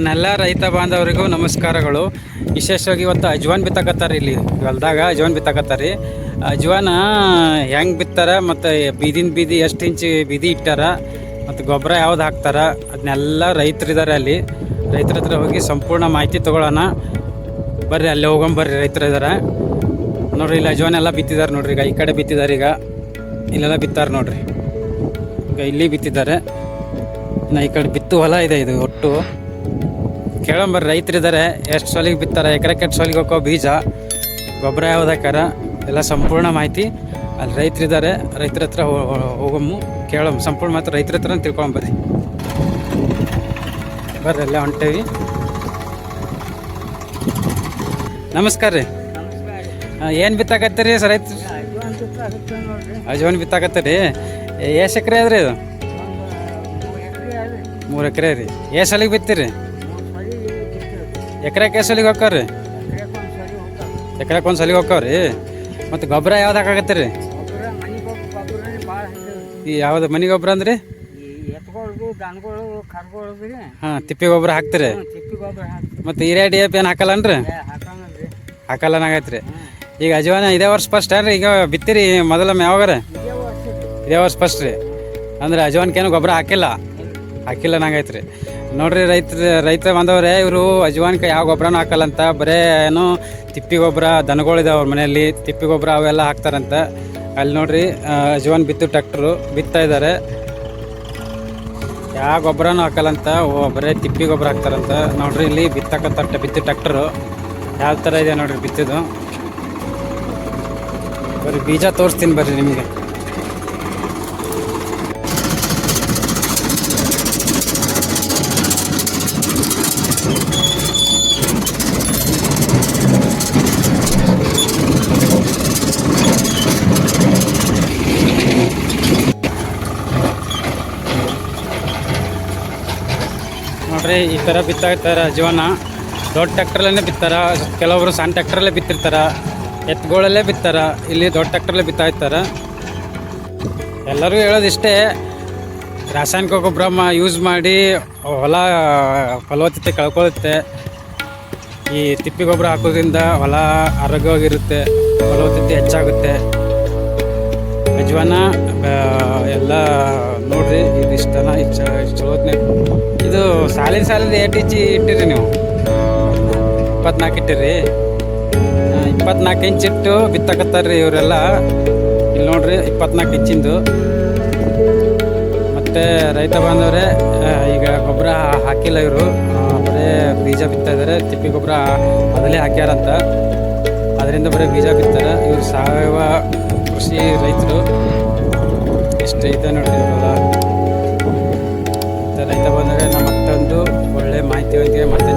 ನನ್ನೆಲ್ಲ ರೈತ ಬಾಂಧವರಿಗೂ ನಮಸ್ಕಾರಗಳು. ವಿಶೇಷವಾಗಿ ಇವತ್ತು ಅಜ್ವಾನ್ ಬಿತ್ತಕತ್ತಾರೆ ಇಲ್ಲಿ. ಹೊಲ್ದಾಗ ಅಜ್ವಾನ್ ಬಿತ್ತಾಕತ್ತಾರೆ ಅಜ್ವಾನ ಹೆಂಗೆ ಬಿತ್ತಾರ ಮತ್ತು ಬೀದಿನ ಬೀದಿ ಎಷ್ಟು ಇಂಚು ಬೀದಿ ಇಟ್ಟಾರ ಮತ್ತು ಗೊಬ್ಬರ ಯಾವ್ದು ಹಾಕ್ತಾರ ಅದನ್ನೆಲ್ಲ ರೈತರಿದ್ದಾರೆ ಅಲ್ಲಿ. ರೈತರ ಹತ್ರ ಹೋಗಿ ಸಂಪೂರ್ಣ ಮಾಹಿತಿ ತೊಗೊಳ್ಳೋಣ ಬರ್ರಿ ಅಲ್ಲಿ ಹೋಗೊಂಬರ್ರಿ ರೈತರು ಇದ್ದಾರೆ ನೋಡ್ರಿ ಇಲ್ಲಿ ಅಜ್ವಾನ್ ಎಲ್ಲ ಬಿತ್ತಿದ್ದಾರೆ ನೋಡ್ರಿ. ಈಗ ಈ ಕಡೆ ಬಿತ್ತಿದ್ದಾರೆ ಈಗ. ಇಲ್ಲೆಲ್ಲ ಬಿತ್ತಾರೆ ನೋಡ್ರಿ. ಈಗ ಇಲ್ಲಿ ಬಿತ್ತಿದ್ದಾರೆ ಇನ್ನು ಈ ಕಡೆ ಬಿತ್ತು ಹೊಲ ಇದೆ ಇದು ಒಟ್ಟು. ಕೇಳಂಬರ್ರಿ ರೈತರಿದ್ದಾರೆ ಎಷ್ಟು ಸೊಲಿಗೆ ಬಿತ್ತಾರೆ ಎಕರೆಕ್ಕೆ ಎಷ್ಟು ಸೊಲಿಗೆ ಹೋಗೋ ಬೀಜ, ಗೊಬ್ಬರ ಯಾವ್ದು ಹಾಕಾರ ಎಲ್ಲ ಸಂಪೂರ್ಣ ಮಾಹಿತಿ ಅಲ್ಲಿ ರೈತರಿದ್ದಾರೆ ರೈತರ ಹತ್ರ ಹೋಗಮ್ಮು ಕೇಳಮ್ ಸಂಪೂರ್ಣ ಮಾತ್ರ ರೈತರ ಹತ್ರ ತಿಳ್ಕೊಂಬರ್ರಿ ಬರ್ರಿ. ಎಲ್ಲ ಹೊಂಟೇವಿ. ನಮಸ್ಕಾರ ರೀ. ಏನು ಬಿತ್ತಾಕತ್ತೀರಿ ಸರ್ ರೈತ ಅಜೋನ್ ಬಿತ್ತಾಕತ್ತೀರಿ ಎಷ್ಟು ಎಕರೆ ಅದ್ರಿ ಇದು? ಮೂರು ಎಕರೆ ರೀ ಎಷ್ಟು ಸಲಿಗೆ ಬಿತ್ತೀರಿ? ಎಕರೆಗೆ ಸಲಿಗೆ ಹೋಗ್ತಾವ್ರಿ? ಎಕರೆಗೆ ಒಂದು ಸಲಿಗೆ ಹೋಗ್ತಾವ್ರಿ? ಮತ್ತು ಗೊಬ್ಬರ ಯಾವ್ದು ಹಾಕಾಗತ್ತೆ ರೀ ಈ ಯಾವ್ದು ಮನೆ ಗೊಬ್ಬರ ಅಂದ್ರಿ? ರೀ ಹಾಂ, ತಿಪ್ಪಿ ಗೊಬ್ಬರ ಹಾಕ್ತಿರಿ. ಮತ್ತು ಹಿರಿಯ ಡಿ ಎಪ್ ಏನು ಹಾಕಲ್ಲನ್ರಿ? ಹಾಕಲ್ಲನ ಹಾಕಲ್ಲ ಆಗೈತೆ ರೀ ಈಗ ಅಜವಾನ ಇದೇ ವರ್ಷ ಫಸ್ಟ್ ಏನ್ರಿ? ಈಗ ಬಿತ್ತಿರಿ ಮೊದಲ ಯಾವಾಗ ಇದೇ ವರ್ಷ ಫಸ್ಟ್ ರೀ. ಅಂದ್ರೆ ಅಜವಾನ್ಕೇನು ಗೊಬ್ಬರ ಹಾಕಿಲ್ಲ. ಹಾಕಿಲ್ಲ ನಂಗೈತೆ ರೀ ನೋಡ್ರಿ ರೈತ ರೈತ ಬಂದವ್ರೆ ಇವರು ಅಜ್ವಾನ್ಕ ಯಾವ ಗೊಬ್ಬರನೂ ಹಾಕಲ್ಲಂತ ಬರೇ ಏನು ತಿಪ್ಪಿ ಗೊಬ್ಬರ ದನಗಳಿದಾವೆ ಅವ್ರ ಮನೆಯಲ್ಲಿ. ತಿಪ್ಪಿ ಗೊಬ್ಬರ ಅವೆಲ್ಲ ಹಾಕ್ತಾರಂತ. ಅಲ್ಲಿ ನೋಡ್ರಿ ಅಜ್ವಾನ್ ಬಿತ್ತು ಟ್ಯಾಕ್ಟ್ರು ಬಿತ್ತಾ ಇದ್ದಾರೆ ಯಾವ ಗೊಬ್ಬರನೂ ಹಾಕಲ್ಲಂತ, ಓ, ಬರೇ ತಿಪ್ಪಿ ಗೊಬ್ಬರ ಹಾಕ್ತಾರಂತ. ನೋಡ್ರಿ ಇಲ್ಲಿ ಬಿತ್ತಕ್ಕಂಥ ಬಿತ್ತು ಟ್ರ್ಯಾಕ್ಟ್ರು. ಯಾವ ಥರ ಇದೆ ನೋಡ್ರಿ ಬಿತ್ತಿದ್ದು ಬರೀ ಬೀಜ ತೋರಿಸ್ತೀನಿ ಬರ್ರಿ ನಿಮಗೆ. ನೋಡ್ರಿ, ಈ ಥರ ಬಿತ್ತಾಗ್ತಾರ ಜೀವನ. ದೊಡ್ಡ ಟ್ಯಾಕ್ಟ್ರಲ್ಲೇ ಬಿತ್ತಾರ, ಕೆಲವೊಬ್ರು ಸಣ್ಣ ಟ್ಯಾಕ್ಟ್ರಲ್ಲೇ ಬಿತ್ತಿರ್ತಾರ ಎತ್ತುಗಳಲ್ಲೇ ಬಿತ್ತಾರ, ಇಲ್ಲಿ ದೊಡ್ಡ ಟ್ಯಾಕ್ಟ್ರಲ್ಲೇ ಬಿತ್ತಾಯ್ತಾರ ಎಲ್ಲರೂ ಹೇಳೋದಿಷ್ಟೇ, ರಾಸಾಯನಿಕ ಗೊಬ್ಬರ ಯೂಸ್ ಮಾಡಿ, ಹೊಲ ಫಲವತ್ತತೆ ಕಳ್ಕೊಳ್ಳುತ್ತೆ ಈ ತಿಪ್ಪಿ ಗೊಬ್ಬರ ಹಾಕೋದ್ರಿಂದ ಹೊಲ ಆರೋಗ್ಯವಾಗಿರುತ್ತೆ, ಫಲವತ್ತತೆ ಹೆಚ್ಚಾಗುತ್ತೆ. ಅಜ್ವಾನ ಎಲ್ಲ ನೋಡ್ರಿ, ಇದು ಇಷ್ಟನ, ಇಷ್ಟ ಚಲೋತ್ನೆ. ಇದು ಸಾಲಿನ ಸಾಲಿನ ಏಟ್ ಇಂಚಿ ಇಟ್ಟಿರಿ ನೀವು. ಇಪ್ಪತ್ನಾಲ್ಕು ಇಟ್ಟಿರಿ. ಇಪ್ಪತ್ನಾಲ್ಕು ಇಂಚ್ ಇಟ್ಟು ಬಿತ್ತಕತ್ತಾರ್ರಿ ಇವರೆಲ್ಲ. ಇಲ್ಲಿ ನೋಡ್ರಿ, ಇಪ್ಪತ್ನಾಲ್ಕು ಇಂಚಿಂದು. ಮತ್ತು ರೈತ ಬಾಂಧವರೇ ಈಗ ಗೊಬ್ಬರ ಹಾಕಿಲ್ಲ ಇವರು. ಬರೀ ಬೀಜ ಬಿತ್ತಾ ತಿಪ್ಪಿ ಗೊಬ್ಬರ ಮೊದಲೇ ಹಾಕ್ಯಾರಂತ. ಅದರಿಂದ ಬರೀ ಬೀಜ ಬಿತ್ತಾರೆ. ಇವರು ಸಾವಯವ ರೈತ ನೋಡ್ತಿದ್ರಲ್ಲ ರೈತ ಬಂದಾಗ ನಮ್ಮ ಅಷ್ಟೊಂದು ಒಳ್ಳೆ ಮಾಹಿತಿ ಮತ್ತೆ